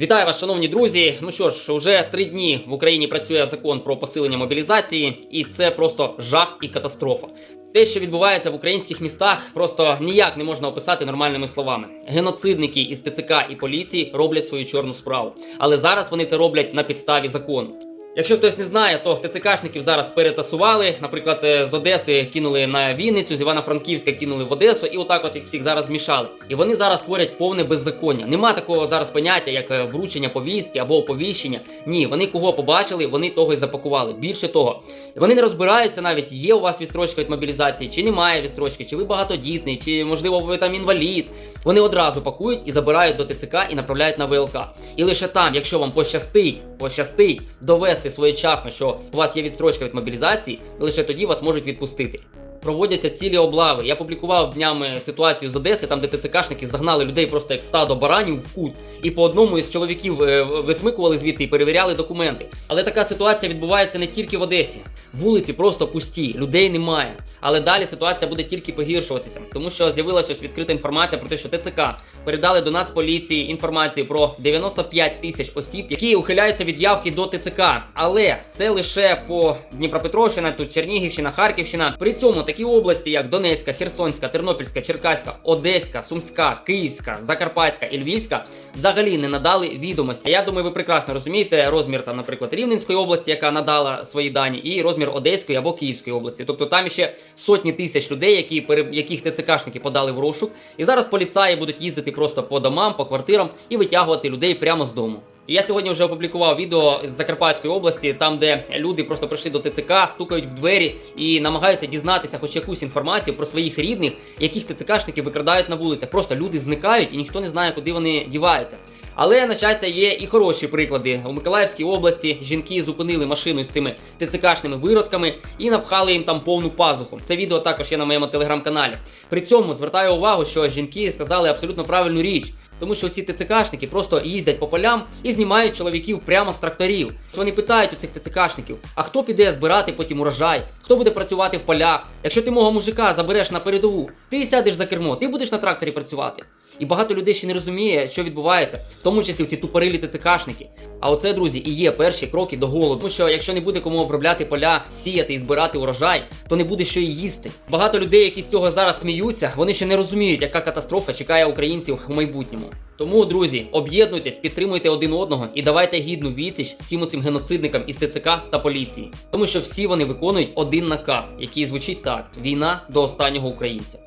Вітаю вас, шановні друзі. Ну що ж, уже три дні в Україні працює закон про посилення мобілізації, і це просто жах і катастрофа. Те, що відбувається в українських містах, просто ніяк не можна описати нормальними словами. Геноцидники із ТЦК і поліції роблять свою чорну справу, але зараз вони це роблять на підставі закону. Якщо хтось не знає, то ТЦКшників зараз перетасували. Наприклад, е, з Одеси кинули на Вінницю, з Івано-Франківська кинули в Одесу, і отак от їх всіх зараз змішали. І вони зараз творять повне беззаконня. Нема такого зараз поняття, як е, вручення повістки або оповіщення. Ні, вони кого побачили, вони того й запакували. Більше того, вони не розбираються навіть, є у вас відстрочка від мобілізації, чи немає відстрочки, чи ви багатодітний, чи можливо ви там інвалід. Вони одразу пакують і забирають до ТЦК і направляють на ВЛК. І лише там, якщо вам пощастить, пощастить довести своєчасно, що у вас є відстрочка від мобілізації, лише тоді вас можуть відпустити. Проводяться цілі облави. Я публікував днями ситуацію з Одеси, там де ТЦКшники загнали людей просто як стадо баранів в кут, і по одному із чоловіків е, висмикували звідти і перевіряли документи. Але така ситуація відбувається не тільки в Одесі. Вулиці просто пусті, людей немає. Але далі ситуація буде тільки погіршуватися, тому що з'явилася ось відкрита інформація про те, що ТЦК передали до Нацполіції інформацію про 95 тисяч осіб, які ухиляються від явки до ТЦК. Але це лише по Дніпропетровщина, тут Чернігівщина, Харківщина. При цьому такі області, як Донецька, Херсонська, Тернопільська, Черкаська, Одеська, Сумська, Київська, Закарпатська і Львівська взагалі не надали відомості. Я думаю, ви прекрасно розумієте розмір там, наприклад, Рівненської області, яка надала свої дані, і розмір Одеської або Київської області. Тобто там ще сотні тисяч людей, які яких ТЦКшники подали в розшук. І зараз поліцаї будуть їздити просто по домам, по квартирам і витягувати людей прямо з дому. І я сьогодні вже опублікував відео з Закарпатської області, там де люди просто прийшли до ТЦК, стукають в двері і намагаються дізнатися хоч якусь інформацію про своїх рідних, яких ТЦКшники викрадають на вулицях. Просто люди зникають і ніхто не знає, куди вони діваються. Але на щастя є і хороші приклади. У Миколаївській області жінки зупинили машину з цими ТЦКшними виродками і напхали їм там повну пазуху. Це відео також є на моєму телеграм-каналі. При цьому звертаю увагу, що жінки сказали абсолютно правильну річ. Тому що ці ТЦКшники просто їздять по полям і знімають чоловіків прямо з тракторів. Вони питають у цих ТЦКшників, а хто піде збирати потім урожай, хто буде працювати в полях. Якщо ти мого мужика забереш на передову, ти сядеш за кермо, ти будеш на тракторі працювати. І багато людей ще не розуміє, що відбувається, в тому числі ці тупорилі ТЦКшники. А оце, друзі, і є перші кроки до голоду. Тому що якщо не буде кому обробляти поля, сіяти і збирати урожай, то не буде що і їсти. Багато людей, які з цього зараз сміються, вони ще не розуміють, яка катастрофа чекає українців у майбутньому. Тому, друзі, об'єднуйтесь, підтримуйте один одного і давайте гідну відсіч всім оцим геноцидникам із ТЦК та поліції. Тому що всі вони виконують один наказ, який звучить так: війна до останнього українця.